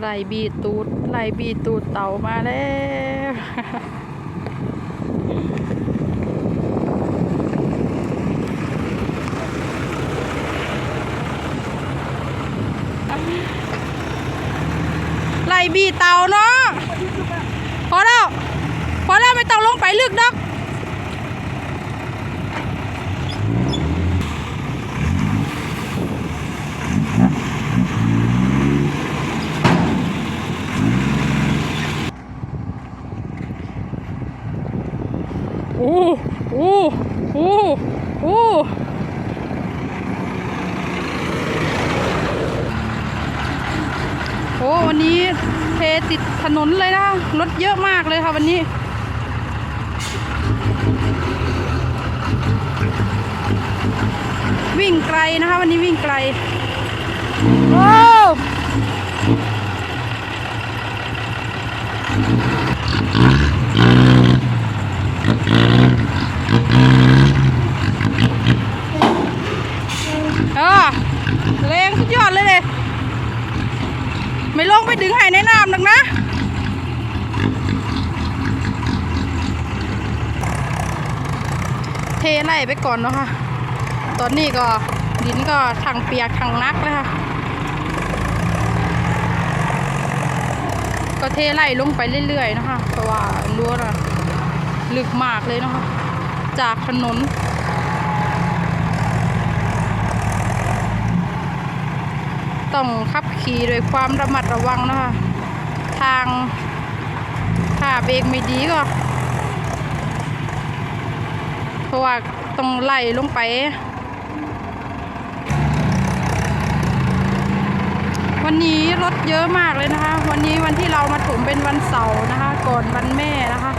ไหลบีตูดไหลบีตูดเต่ามาแล้วไหลบีเต่าเนาะพอแล้วพอแล้วไม่ต้องลงไปลึกดอก อ้โอ้โอ้โอ้โอ้วันนี้เทติดถนนเลยนะรถเยอะมากเลยค่ะวันนี้วิ่งไกลนะคะ วันนี้วิ่งไกลโอ้เออแรงสุด ยอดเลยเลยไม่ลงไปดึงไห้ในน้ำหรอกนะเทไล่ไปก่อนเนาะค่ะ ตอนนี้ก็ดินก็ทางเปียกทางนักเลยค่ะ ก็เทไล่ลงไปเรื่อยๆนะคะ เพราะว่ารั้วน่ะลึกมากเลยนะคะ จากถนน ต้องขับขี่ด้วยความระมัดระวังนะคะ ทางถ้าเบรกไม่ดีก็ เพราะว่าต้องไล่ลงไปวันนี้รถเยอะมากเลยนะคะ วันนี้วันที่เรามาถมเป็นวันเสาร์นะคะ ก่อนวันแม่นะคะ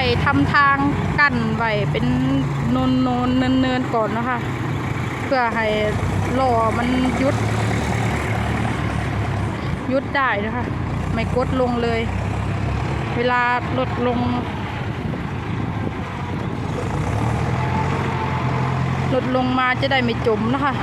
ไล่ทำทางกั้นไว้เป็นโนนโนนเนินเนินก่อนนะคะ เพื่อให้ล้อมันยุด ยุดได้นะคะ ไม่กดลงเลย เวลาลดลงลดลงมาจะได้ไม่จมนะคะ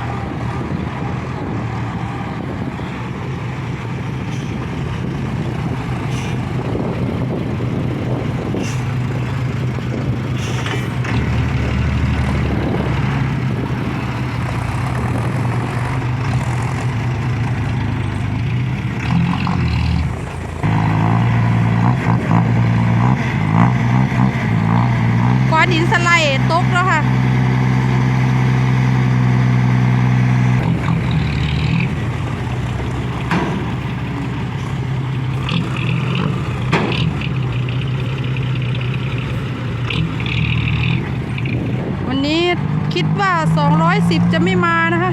ก้อนหินสไลด์ตกแล้วค่ะ วันนี้ คิดว่า 210 จะไม่มานะคะ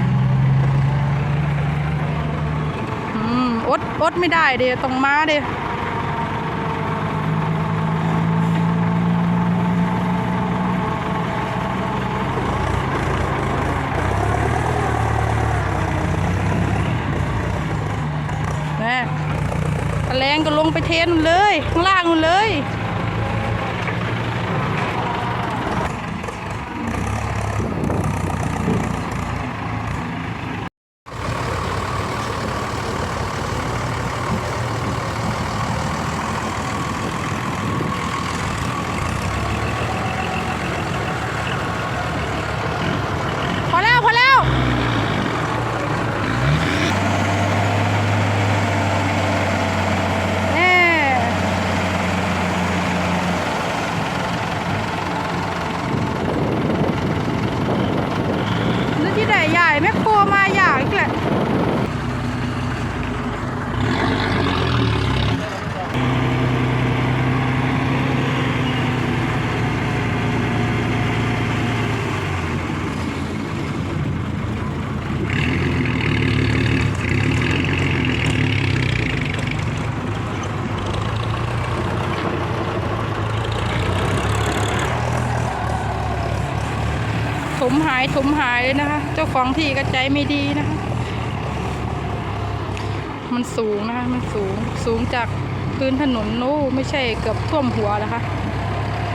อืมอดอดไม่ได้เดี๋ยวต้องมาเดี๋ยวแม่ตะแรงก็ลงไปเทนเลย ข้างล่างเลย พอแล้ว พอแล้ว แน่แล้ว ที่ไหนใหญ่แม่โครมาอย่างอีกแหละ มหายถมหายเลยนะคะ เจ้าของที่ก็ใจไม่ดีนะคะ มันสูงนะคะ มันสูงสูงจากพื้นถนนโน้ไม่ใช่เกือบท่วมหัวนะคะ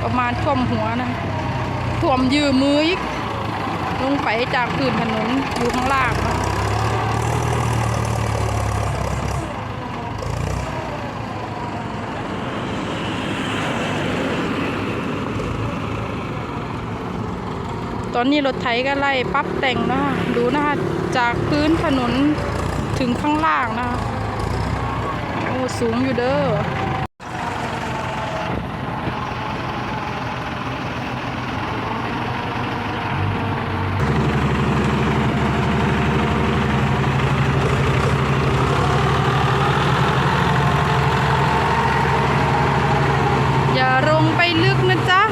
ประมาณท่วมหัวนะท่วมยืมมืออีกลงไปจากพื้นถนนอยู่ข้างล่างนะ ตอนนี้รถไถก็ไล่ปั๊บแต่งเนาะดูนะคะจากพื้นถนนถึงข้างล่างนะคะโอ้สูงอยู่เด้อ อย่าลงไปลึกนะจ๊ะ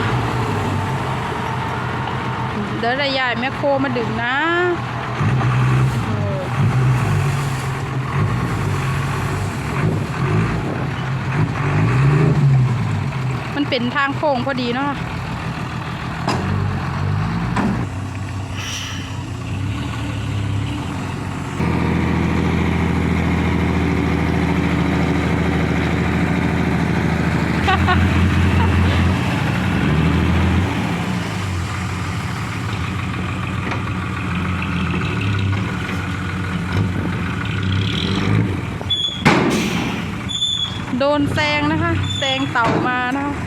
เดี๋ยวระยายแม่โคมาดึงนะมันเป็นทางโค้งพอดีเนาะ โดนแซงนะคะแซงเต่ามานะคะ